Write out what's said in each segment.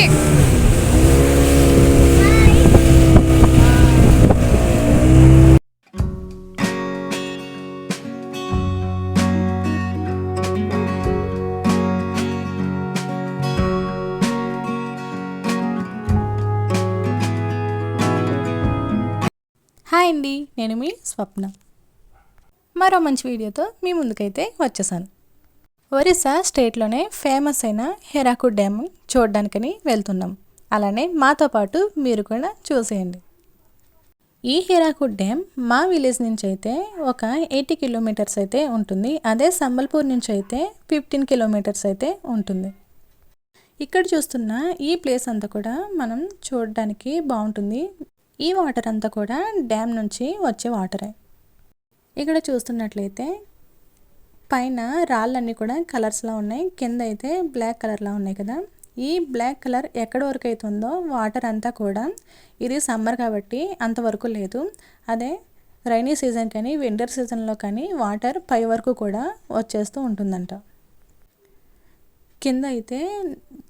Hi అండి నేను మీ స్వప్న. మరో మంచి వీడియోతో మీ ముందుకైతే వచ్చేసాను. ఒరిస్సా స్టేట్లోనే ఫేమస్ అయిన హెరాకుడ్ డ్యామ్ చూడడానికని వెళ్తున్నాం. అలానే మాతో పాటు మీరు కూడా చూసేయండి. ఈ హీరాకుడ్ డ్యామ్ మా విలేజ్ నుంచి అయితే ఒక ఎయిటీ కిలోమీటర్స్ అయితే ఉంటుంది. అదే సంబల్పూర్ నుంచి అయితే ఫిఫ్టీన్ కిలోమీటర్స్ అయితే ఉంటుంది. ఇక్కడ చూస్తున్న ఈ ప్లేస్ అంతా కూడా మనం చూడడానికి బాగుంటుంది. ఈ వాటర్ అంతా కూడా డ్యామ్ నుంచి వచ్చే వాటరే. ఇక్కడ చూస్తున్నట్లయితే పైన రాళ్ళన్నీ కూడా కలర్స్లో ఉన్నాయి. కింద అయితే బ్లాక్ కలర్లో ఉన్నాయి కదా. ఈ బ్లాక్ కలర్ ఎక్కడి వరకు అయితే ఉందో వాటర్ అంతా కూడా ఇది సమ్మర్ కాబట్టి అంతవరకు లేదు. అదే రైనీ సీజన్ కానీ వింటర్ సీజన్లో కానీ వాటర్ పై వరకు కూడా వచ్చేస్తూ ఉంటుందంట. కింద అయితే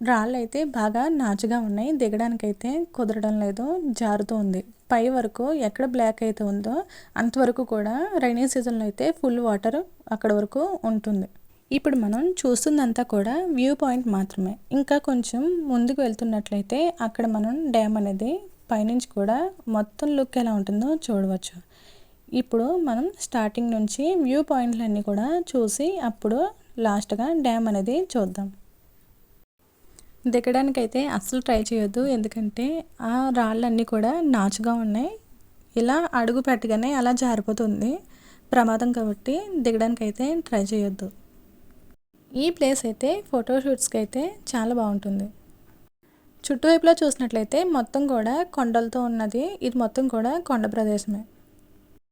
రాళ్ళు అయితే బాగా నాచుగా ఉన్నాయి. దిగడానికి అయితే కుదరడం లేదు. జారుతూ ఉంది. పై వరకు ఎక్కడ బ్లాక్ అయితే ఉందో అంతవరకు కూడా రైనీ సీజన్లో అయితే ఫుల్ వాటర్ అక్కడ వరకు ఉంటుంది. ఇప్పుడు మనం చూస్తుందంతా కూడా వ్యూ పాయింట్ మాత్రమే. ఇంకా కొంచెం ముందుకు వెళ్తున్నట్లయితే అక్కడ మనం డ్యామ్ అనేది పైనుంచి కూడా మొత్తం లుక్ ఎలా ఉంటుందో చూడవచ్చు. ఇప్పుడు మనం స్టార్టింగ్ నుంచి వ్యూ పాయింట్లన్నీ కూడా చూసి అప్పుడు లాస్ట్గా డ్యామ్ అనేది చూద్దాం. దిగడానికైతే అస్సలు ట్రై చేయొద్దు. ఎందుకంటే ఆ రాళ్ళన్నీ కూడా నాచుగా ఉన్నాయి. ఇలా అడుగు పెట్టగానే అలా జారిపోతుంది. ప్రమాదం కాబట్టి దిగడానికి అయితే ట్రై చేయొద్దు. ఈ ప్లేస్ అయితే ఫోటోషూట్స్కి అయితే చాలా బాగుంటుంది. చుట్టువైపులో చూసినట్లయితే మొత్తం కూడా కొండలతో ఉన్నది. ఇది మొత్తం కూడా కొండ ప్రదేశమే.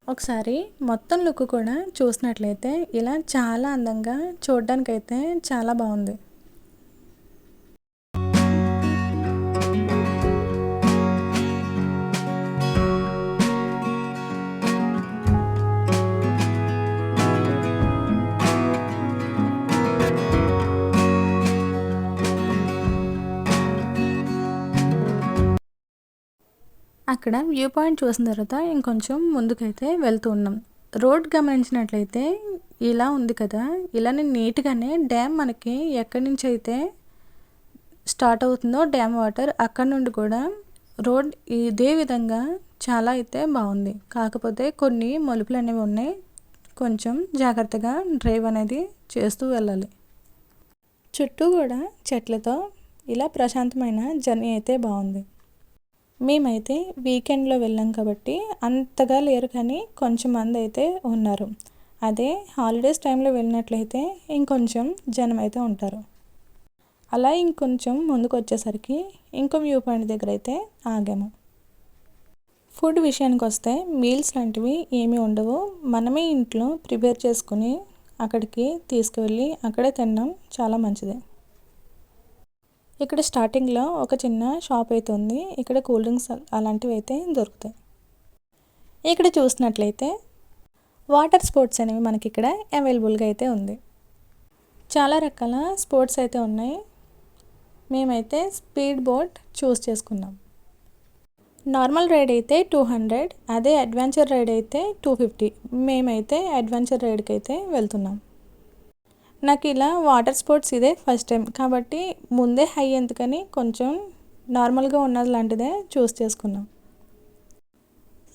ఒకసారి మొత్తం లుక్ కూడా చూసినట్లయితే ఇలా చాలా అందంగా చూడడానికైతే చాలా బాగుంది. అక్కడ వ్యూ పాయింట్ చూసిన తర్వాత ఇంకొంచెం ముందుకైతే వెళ్తూ ఉన్నాం. రోడ్ గమనించినట్లయితే ఇలా ఉంది కదా ఇలానే నీట్గానే డ్యామ్ మనకి ఎక్కడి నుంచి అయితే స్టార్ట్ అవుతుందో డ్యామ్ వాటర్ అక్కడ నుండి కూడా రోడ్ ఇదే విధంగా చాలా అయితే బాగుంది. కాకపోతే కొన్ని మలుపులు అనేవి ఉన్నాయి. కొంచెం జాగ్రత్తగా డ్రైవ్ అనేది చేస్తూ వెళ్ళాలి. చుట్టూ కూడా చెట్లతో ఇలా ప్రశాంతమైన జర్నీ అయితే బాగుంది. మేమైతే వీకెండ్లో వెళ్ళాం కాబట్టి అంతగా లేరు కానీ కొంచెం మంది అయితే ఉన్నారు. అదే హాలిడేస్ టైంలో వెళ్ళినట్లయితే ఇంకొంచెం జనం అయితే ఉంటారు. అలా ఇంకొంచెం ముందుకు వచ్చేసరికి ఇంకో వ్యూ పాయింట్ దగ్గర అయితే ఆగాము. ఫుడ్ విషయానికి వస్తే మీల్స్ లాంటివి ఏమీ ఉండవు. మనమే ఇంట్లో ప్రిపేర్ చేసుకుని అక్కడికి తీసుకువెళ్ళి అక్కడే తినడం చాలా మంచిది. ఇక్కడ స్టార్టింగ్లో ఒక చిన్న షాప్ అయితే ఉంది. ఇక్కడ కూల్ డ్రింక్స్ అలాంటివి అయితే దొరుకుతాయి. ఇక్కడ చూసినట్లయితే వాటర్ స్పోర్ట్స్ అనేవి మనకి ఇక్కడ అవైలబుల్గా అయితే ఉంది. చాలా రకాల స్పోర్ట్స్ అయితే ఉన్నాయి. మేమైతే స్పీడ్ బోట్ చూస్ చేసుకున్నాం. నార్మల్ రైడ్ అయితే టూ హండ్రెడ్ అదే అడ్వెంచర్ రైడ్ అయితే టూ ఫిఫ్టీ. మేమైతే అడ్వెంచర్ రైడ్కి అయితే వెళ్తున్నాం. నాకు ఇలా వాటర్ స్పోర్ట్స్ ఇదే ఫస్ట్ టైం. కాబట్టి ముందే హై ఎందుకని కొంచెం నార్మల్గా ఉన్నది లాంటిదే చూస్ చేసుకున్నాం.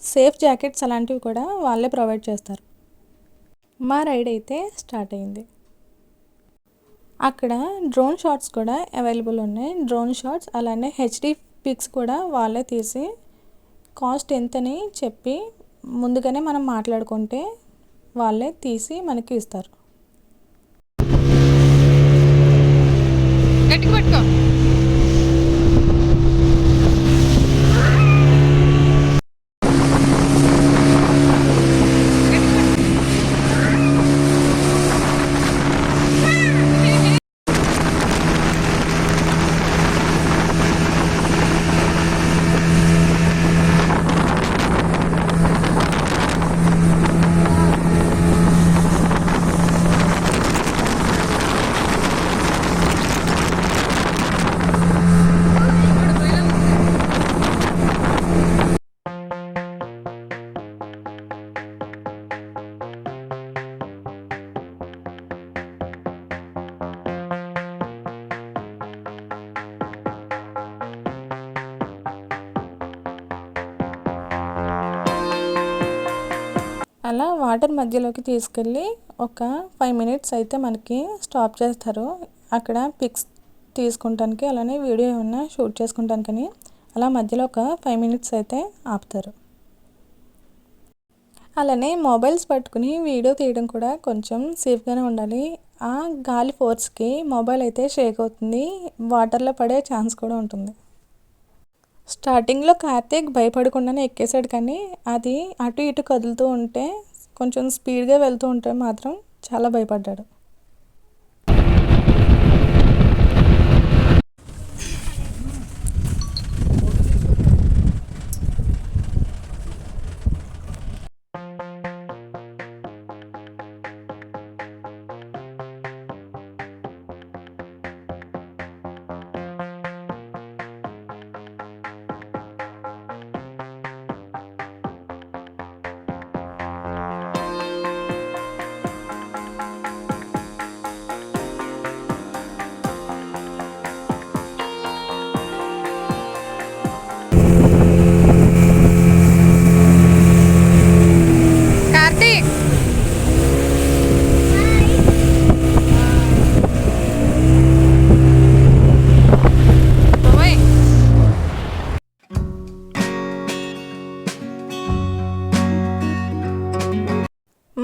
సేఫ్ జాకెట్స్ అలాంటివి కూడా వాళ్ళే ప్రొవైడ్ చేస్తారు. మా రైడ్ అయితే స్టార్ట్ అయింది. అక్కడ డ్రోన్ షాట్స్ కూడా అవైలబుల్ ఉన్నాయి. డ్రోన్ షాట్స్ అలానే హెచ్డి పిక్స్ కూడా వాళ్ళే తీసి కాస్ట్ ఎంతని చెప్పి ముందుగానే మనం మాట్లాడుకుంటే వాళ్ళే తీసి మనకి ఇస్తారు. అలా వాటర్ మధ్యలోకి తీసుకెళ్ళి ఒక ఫైవ్ మినిట్స్ అయితే మనకి స్టాప్ చేస్తారు. అక్కడ పిక్స్ తీసుకుంటానికి అలానే వీడియో ఏమన్నా షూట్ చేసుకుంటానికని అలా మధ్యలో ఒక ఫైవ్ మినిట్స్ అయితే ఆపుతారు. అలానే మొబైల్స్ పట్టుకుని వీడియో తీయడం కూడా కొంచెం సేఫ్గానే ఉండాలి. ఆ గాలి ఫోర్స్కి మొబైల్ అయితే షేక్ అవుతుంది. వాటర్లో పడే ఛాన్స్ కూడా ఉంటుంది. స్టార్టింగ్లో కార్తీక్ భయపడకుండానే ఎక్కేశాడు కానీ అది అటు ఇటు కదులుతూ ఉంటే కొంచెం స్పీడ్గా వెళ్తూ ఉంటే మాత్రం చాలా భయపడ్డాడు.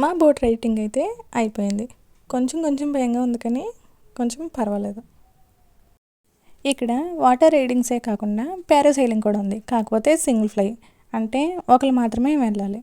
మా బోట్ రైటింగ్ అయితే అయిపోయింది. కొంచెం కొంచెం భయంగా ఉంది కానీ కొంచెం పర్వాలేదు. ఇక్కడ వాటర్ రైడింగ్సే కాకుండా పారాసైలింగ్ కూడా ఉంది. కాకపోతే సింగిల్ ఫ్లై అంటే ఒకరు మాత్రమే వెళ్ళాలి.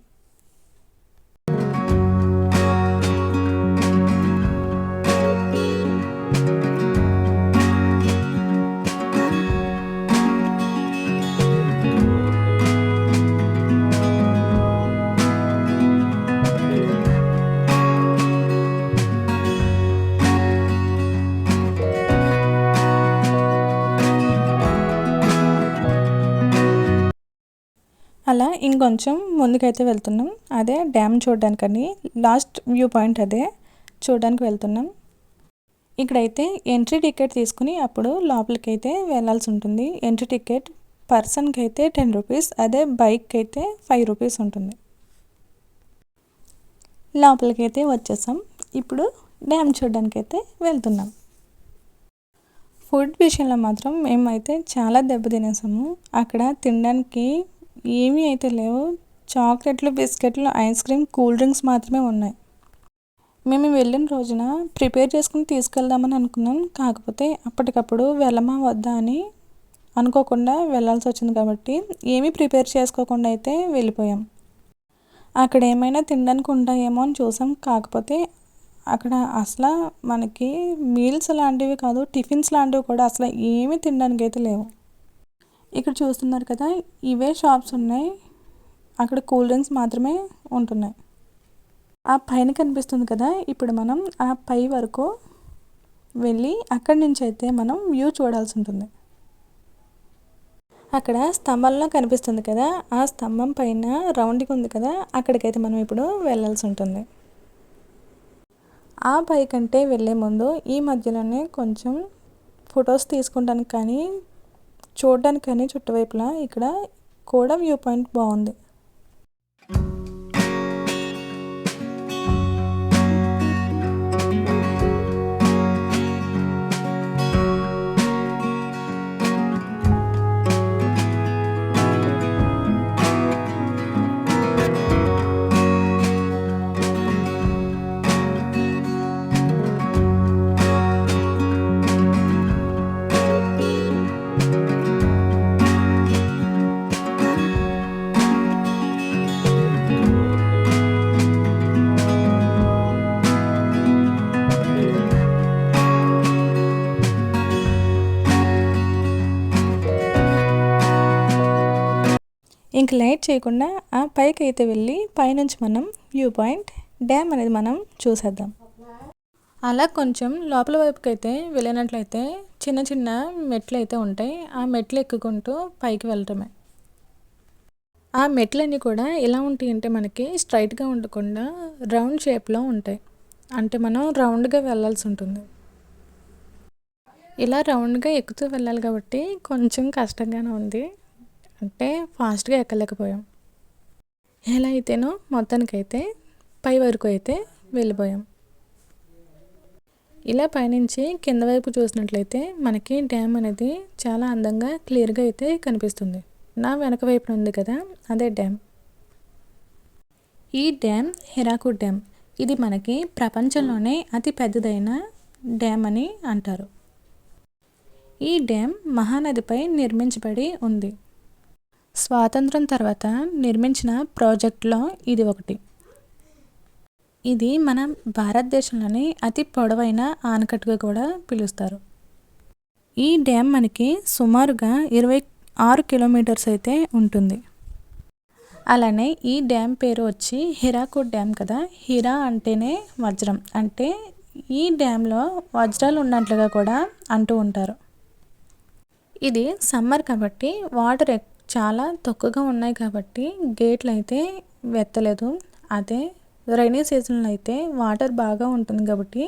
ఇంకొంచెం ముందుకైతే వెళ్తున్నాం. అదే డ్యామ్ చూడడానికని లాస్ట్ వ్యూ పాయింట్ అదే చూడడానికి వెళ్తున్నాం. ఇక్కడైతే ఎంట్రీ టికెట్ తీసుకుని అప్పుడు లోపలికి అయితే వెళ్ళాల్సి ఉంటుంది ఎంట్రీ టికెట్ పర్సన్కి అయితే టెన్ రూపీస్ అదే బైక్కి అయితే ఫైవ్ రూపీస్ ఉంటుంది. లోపలికి అయితే వచ్చేసాం. ఇప్పుడు డ్యామ్ చూడడానికి అయితే వెళ్తున్నాం. ఫుడ్ విషయంలో మాత్రం మేమైతే చాలా దెబ్బ తినేసాము అక్కడ తినడానికి ఏమీ అయితే లేవు. చాక్లెట్లు బిస్కెట్లు ఐస్ క్రీమ్ కూల్ డ్రింక్స్ మాత్రమే ఉన్నాయి. మేము వెళ్ళిన రోజున ప్రిపేర్ చేసుకుని తీసుకెళ్దామని అనుకున్నాం. కాకపోతే అప్పటికప్పుడు వెళ్ళమా వద్దా అని అనుకోకుండా వెళ్ళాల్సి వచ్చింది కాబట్టి ఏమీ ప్రిపేర్ చేసుకోకుండా అయితే వెళ్ళిపోయాం. అక్కడ ఏమైనా తినడానికి ఉంటాయేమో అని చూసాం. కాకపోతే అక్కడ అసలు మనకి మీల్స్ లాంటివి కాదు టిఫిన్స్ లాంటివి కూడా అసలు ఏమీ తినడానికి అయితే లేవు. ఇక్కడ చూస్తున్నారు కదా ఇవే షాప్స్ ఉన్నాయి. అక్కడ కూల్ డ్రింక్స్ మాత్రమే ఉంటున్నాయి. ఆ పైన కనిపిస్తుంది కదా ఇప్పుడు మనం ఆ పై వరకు వెళ్ళి అక్కడి నుంచి అయితే మనం వ్యూ చూడాల్సి ఉంటుంది. అక్కడ స్తంభంలో కనిపిస్తుంది కదా ఆ స్తంభం పైన రౌండ్గా ఉంది కదా అక్కడికైతే మనం ఇప్పుడు వెళ్ళాల్సి ఉంటుంది. ఆ పై కంటే వెళ్ళే ముందు ఈ మధ్యలోనే కొంచెం ఫొటోస్ తీసుకుంటానికి కానీ చూడడానికి కానీ చుట్టువైపులా ఇక్కడ కూడా వ్యూ పాయింట్ బాగుంది. ఇంక లైట్ చేయకుండా ఆ పైకి అయితే వెళ్ళి పైనుంచి మనం వ్యూ పాయింట్ డ్యామ్ అనేది మనం చూసేద్దాం. అలా కొంచెం లోపల వైపుకి అయితే వెళ్ళినట్లయితే చిన్న చిన్న మెట్లు అయితే ఉంటాయి. ఆ మెట్లు ఎక్కుకుంటూ పైకి వెళ్ళటమే. ఆ మెట్లన్నీ కూడా ఎలా ఉంటాయి అంటే మనకి స్ట్రైట్గా ఉండకుండా రౌండ్ షేప్లో ఉంటాయి. అంటే మనం రౌండ్గా వెళ్ళాల్సి ఉంటుంది. ఇలా రౌండ్గా ఎక్కుతూ వెళ్ళాలి కాబట్టి కొంచెం కష్టంగానే ఉంది. అంటే ఫాస్ట్గా ఎక్కలేకపోయాం. ఎలా అయితేనో మొత్తానికైతే పై వరకు అయితే వెళ్ళిపోయాం. ఇలా పైనుంచి కింద వైపు చూసినట్లయితే మనకి డ్యామ్ అనేది చాలా అందంగా క్లియర్గా అయితే కనిపిస్తుంది. నా వెనక వైపున ఉంది కదా అదే డ్యామ్. ఈ డ్యామ్ హిరాకు డ్యామ్. ఇది మనకి ప్రపంచంలోనే అతి పెద్దదైన డ్యామ్ అని అంటారు. ఈ డ్యామ్ మహానదిపై నిర్మించబడి ఉంది. స్వాతంత్రం తర్వాత నిర్మించిన ప్రాజెక్టులో ఇది ఒకటి. ఇది మన భారతదేశంలోని అతి పొడవైన ఆనకట్టుగా కూడా పిలుస్తారు. ఈ డ్యామ్ మనకి సుమారుగా ఇరవై ఆరు కిలోమీటర్స్ అయితే ఉంటుంది. అలానే ఈ డ్యామ్ పేరు వచ్చి హిరాకుడ్ డ్యామ్ కదా? హిరా అంటేనే వజ్రం. అంటే ఈ డ్యామ్లో వజ్రాలు ఉన్నట్లుగా కూడా అంటూ ఉంటారు. ఇది సమ్మర్ కాబట్టి వాటర్ చాలా తక్కువగా ఉన్నాయి కాబట్టి గేట్లు అయితే వెత్తలేదు. అదే రైనీ సీజన్లో అయితే వాటర్ బాగా ఉంటుంది కాబట్టి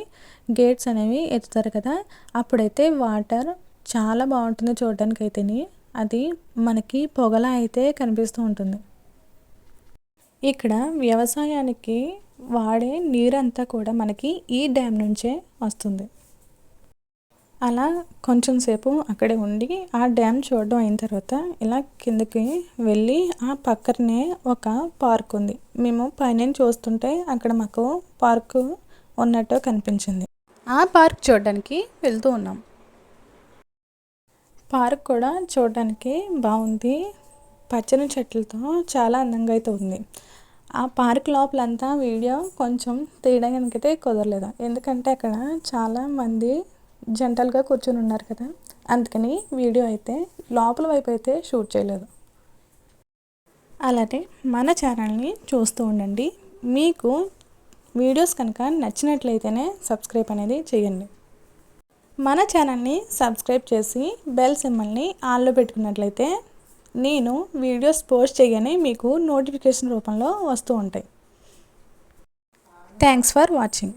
గేట్స్ అనేవి ఎత్తుతారు కదా అప్పుడైతే వాటర్ చాలా బాగుంటుంది చూడడానికి అయితేని అది మనకి పొగలా అయితే కనిపిస్తూ ఉంటుంది. ఇక్కడ వ్యవసాయానికి వాడే నీరంతా కూడా మనకి ఈ డ్యామ్ నుంచే వస్తుంది. అలా కొంచెం సేపు అక్కడే ఉండి ఆ డ్యామ్ చూడడం అయిన తర్వాత ఇలా కిందకి వెళ్ళి ఆ పక్కనే ఒక పార్క్ ఉంది. మేము పైన చూస్తుంటే అక్కడ మాకు పార్క్ ఉన్నట్టు కనిపించింది. ఆ పార్క్ చూడడానికి వెళ్తూ ఉన్నాం. పార్క్ కూడా చూడడానికి బాగుంది. పచ్చని చెట్లతో చాలా అందంగా అయితే ఉంది. ఆ పార్క్ లోపలంతా వీడియో కొంచెం తీయడానికైతే కుదరలేదు. ఎందుకంటే అక్కడ చాలామంది జంటలుగా కూర్చొని ఉన్నారు కదా. అందుకని వీడియో అయితే లోపల వైపు అయితే షూట్ చేయలేదు. అలాగే మన ఛానల్ని చూస్తూ ఉండండి. మీకు వీడియోస్ కనుక నచ్చినట్లయితేనే సబ్స్క్రైబ్ అనేది చేయండి. మన ఛానల్ని సబ్స్క్రైబ్ చేసి బెల్ సింబల్ని ఆన్లో పెట్టుకున్నట్లయితే నేను వీడియోస్ పోస్ట్ చేయగానే మీకు నోటిఫికేషన్ రూపంలో వస్తూ ఉంటాయి. Thanks for watching.